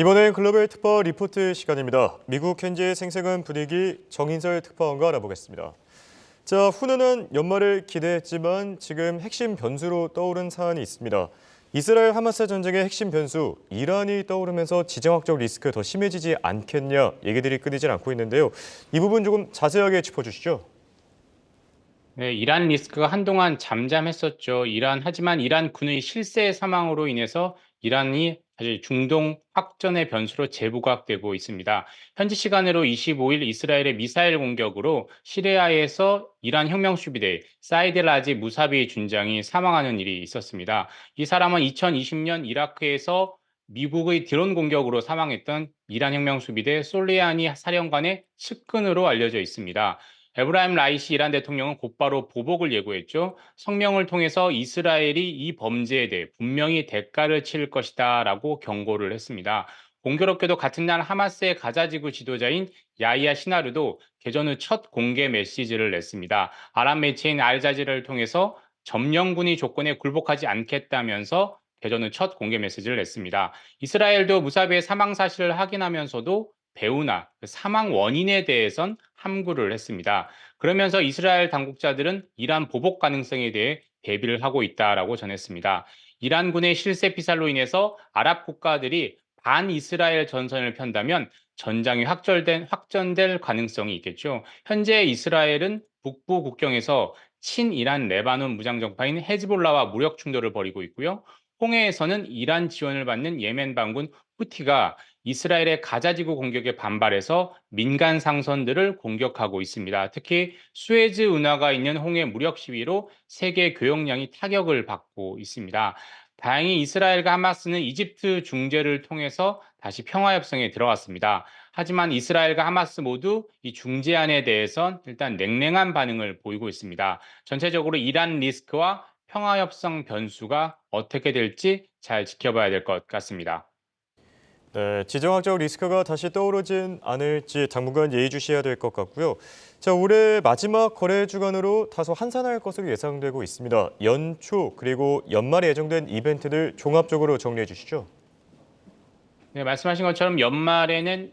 이번엔 글로벌 특파 리포트 시간입니다. 미국 현지의 생생한 분위기 정인설 특파원과 알아보겠습니다. 자, 훈훈한 연말을 기대했지만 지금 핵심 변수로 떠오른 사안이 있습니다. 이스라엘 하마스 전쟁의 핵심 변수 이란이 떠오르면서 지정학적 리스크 더 심해지지 않겠냐 얘기들이 끊이질 않고 있는데요. 이 부분 조금 자세하게 짚어주시죠. 네, 이란 리스크가 한동안 잠잠했었죠. 이란 하지만 이란 군의 실세 사망으로 인해서 이란이 사실 중동 확전의 변수로 재부각되고 있습니다. 현지 시간으로 25일 이스라엘의 미사일 공격으로 시리아에서 이란 혁명수비대 사이드 라지 무사비 준장이 사망하는 일이 있었습니다. 이 사람은 2020년 이라크에서 미국의 드론 공격으로 사망했던 이란 혁명수비대 솔리아니 사령관의 측근으로 알려져 있습니다. 에브라임 라이시 이란 대통령은 곧바로 보복을 예고했죠. 성명을 통해서 이스라엘이 이 범죄에 대해 분명히 대가를 치를 것이다 라고 경고를 했습니다. 공교롭게도 같은 날 하마스의 가자지구 지도자인 야이야 시나르도 개전 후 첫 공개 메시지를 냈습니다. 아랍 매체인 알자지를 통해서 점령군이 조건에 굴복하지 않겠다면서 개전 후 첫 공개 메시지를 냈습니다. 이스라엘도 무사비의 사망 사실을 확인하면서도 배우나 그 사망 원인에 대해선 함구를 했습니다. 그러면서 이스라엘 당국자들은 이란 보복 가능성에 대해 대비를 하고 있다라고 전했습니다. 이란군의 실세 피살로 인해서 아랍 국가들이 반 이스라엘 전선을 편다면 전장이 확절된 확전될 가능성이 있겠죠. 현재 이스라엘은 북부 국경에서 친이란 레바논 무장정파인 헤즈볼라와 무력 충돌을 벌이고 있고요. 홍해에서는 이란 지원을 받는 예멘 반군 후티가 이스라엘의 가자지구 공격에 반발해서 민간 상선들을 공격하고 있습니다. 특히 수에즈 운하가 있는 홍해 무력 시위로 세계 교역량이 타격을 받고 있습니다. 다행히 이스라엘과 하마스는 이집트 중재를 통해서 다시 평화 협상에 들어갔습니다. 하지만 이스라엘과 하마스 모두 이 중재안에 대해선 일단 냉랭한 반응을 보이고 있습니다. 전체적으로 이란 리스크와 평화 협상 변수가 어떻게 될지 잘 지켜봐야 될 것 같습니다. 네, 지정학적 리스크가 다시 떠오르진 않을지 당분간 예의주시해야 될 것 같고요. 자, 올해 마지막 거래 주간으로 다소 한산할 것으로 예상되고 있습니다. 연초 그리고 연말에 예정된 이벤트들 종합적으로 정리해 주시죠. 네, 말씀하신 것처럼 연말에는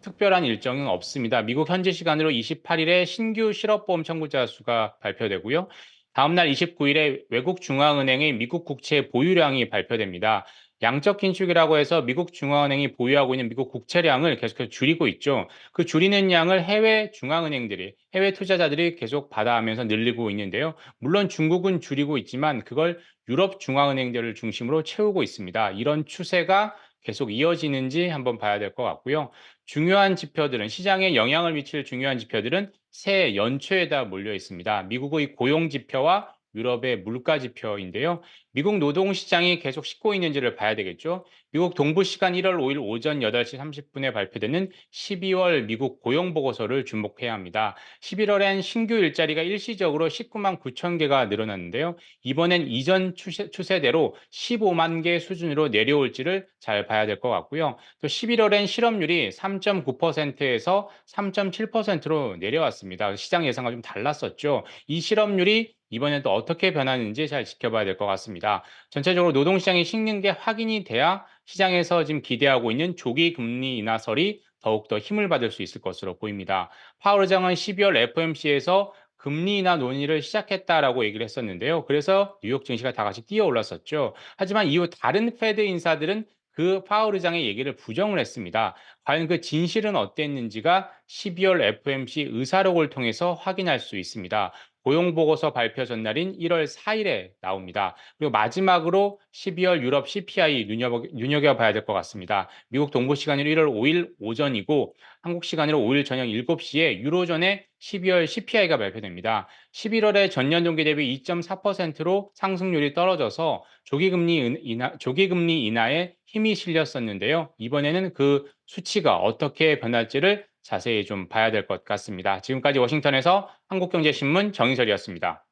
특별한 일정은 없습니다. 미국 현지 시간으로 28일에 신규 실업보험 청구자 수가 발표되고요. 다음 날 29일에 외국 중앙은행의 미국 국채 보유량이 발표됩니다. 양적 긴축이라고 해서 미국 중앙은행이 보유하고 있는 미국 국채량을 계속해서 줄이고 있죠. 그 줄이는 양을 해외 중앙은행들이 해외 투자자들이 계속 받아하면서 늘리고 있는데요. 물론 중국은 줄이고 있지만 그걸 유럽 중앙은행들을 중심으로 채우고 있습니다. 이런 추세가 계속 이어지는지 한번 봐야 될 것 같고요. 중요한 지표들은 시장에 영향을 미칠 중요한 지표들은 새해 연초에다 몰려 있습니다. 미국의 고용 지표와 유럽의 물가 지표인데요. 미국 노동 시장이 계속 싣고 있는지를 봐야 되겠죠. 미국 동부 시간 1월 5일 오전 8시 30분에 발표되는 12월 미국 고용 보고서를 주목해야 합니다. 11월엔 신규 일자리가 일시적으로 19만 9천 개가 늘어났는데요. 이번엔 이전 추세, 추세대로 15만 개 수준으로 내려올지를 잘 봐야 될 것 같고요. 또 11월엔 실업률이 3.9%에서 3.7%로 내려왔습니다. 시장 예상과 좀 달랐었죠. 이 실업률이 이번에 또 어떻게 변하는지 잘 지켜봐야 될 것 같습니다. 전체적으로 노동시장이 식는 게 확인이 돼야 시장에서 지금 기대하고 있는 조기 금리 인하설이 더욱더 힘을 받을 수 있을 것으로 보입니다. 파월 의장은 12월 FOMC에서 금리 인하 논의를 시작했다라고 얘기를 했었는데요. 그래서 뉴욕 증시가 다 같이 뛰어 올랐었죠. 하지만 이후 다른 페드 인사들은 그 파월 의장의 얘기를 부정을 했습니다. 과연 그 진실은 어땠는지가 12월 FOMC 의사록을 통해서 확인할 수 있습니다. 고용보고서 발표 전날인 1월 4일에 나옵니다. 그리고 마지막으로 12월 유럽 CPI 눈여겨, 눈여겨 봐야 될 것 같습니다. 미국 동부 시간으로 1월 5일 오전이고 한국 시간으로 5일 저녁 7시에 유로존의 12월 CPI가 발표됩니다. 11월에 전년 동기 대비 2.4%로 상승률이 떨어져서 조기금리 인하, 조기금리 인하에 힘이 실렸었는데요. 이번에는 그 수치가 어떻게 변할지를 자세히 좀 봐야 될 것 같습니다. 지금까지 워싱턴에서 한국경제신문 정인설이었습니다.